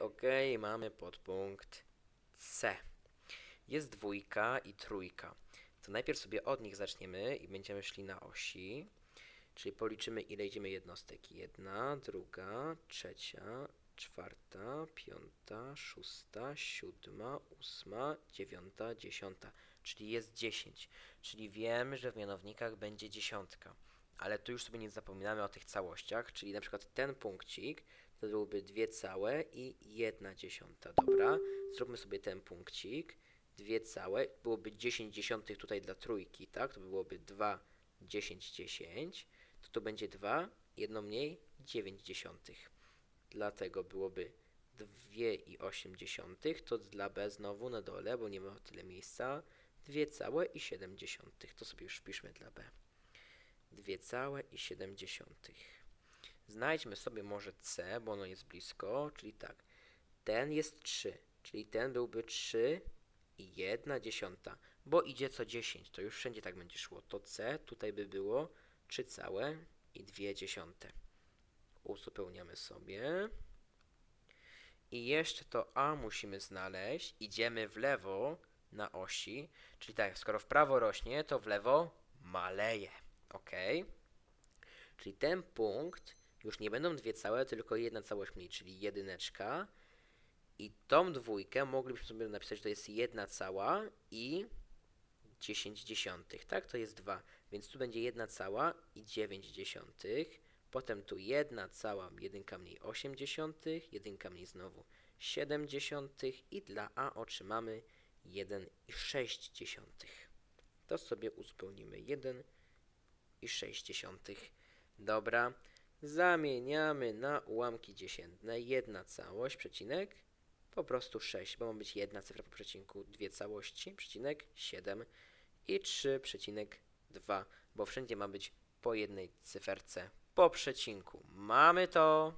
okej, mamy podpunkt C. Jest dwójka i trójka. To najpierw sobie od nich zaczniemy i będziemy szli na osi. Czyli policzymy ile idziemy jednostek. Jedna, druga, trzecia, czwarta, piąta, szósta, siódma, ósma, dziewiąta, dziesiąta. Czyli jest 10. Czyli wiem, że w mianownikach będzie dziesiątka. Ale tu już sobie nie zapominamy o tych całościach, czyli na przykład ten punkcik to byłoby dwie całe i jedna dziesiąta. Dobra, zróbmy sobie ten punkcik. Dwie całe, byłoby 10 dziesiątych tutaj dla trójki, tak? To byłoby 2, 10, 10. To tu będzie 2, jedno mniej, 9 dziesiątych. Dlatego byłoby 2 i 8 dziesiątych. To dla B znowu na dole, bo nie ma tyle miejsca. 2 całe i 7 dziesiątych. To sobie już wpiszmy dla B. 2 całe i 7 dziesiątych. Znajdźmy sobie może C, bo ono jest blisko, czyli tak. Ten jest 3, czyli ten byłby 3 i 1 dziesiąta, bo idzie co 10, to już wszędzie tak będzie szło. To C tutaj by było 3 całe i 2 dziesiąte. Uzupełniamy sobie. I jeszcze to A musimy znaleźć. Idziemy w lewo na osi, czyli tak, skoro w prawo rośnie, to w lewo maleje. Ok? Czyli ten punkt już nie będą dwie całe, tylko jedna całość mniej, czyli jedyneczka. I tą dwójkę moglibyśmy sobie napisać, że to jest jedna cała i 10 dziesiątych, tak? To jest 2, więc tu będzie jedna cała i 9 dziesiątych. Potem tu jedna cała, jedynka mniej 8 dziesiątych, jedynka mniej znowu 7 dziesiątych i dla A otrzymamy 1 i 6 dziesiątych. To sobie uzupełnimy 1 i 6 dziesiątych. Dobra, zamieniamy na ułamki dziesiętne. Jedna całość, przecinek, po prostu 6, bo ma być jedna cyfra po przecinku, dwie całości, przecinek 7 i 3,2, bo wszędzie ma być po jednej cyferce po przecinku. Mamy to.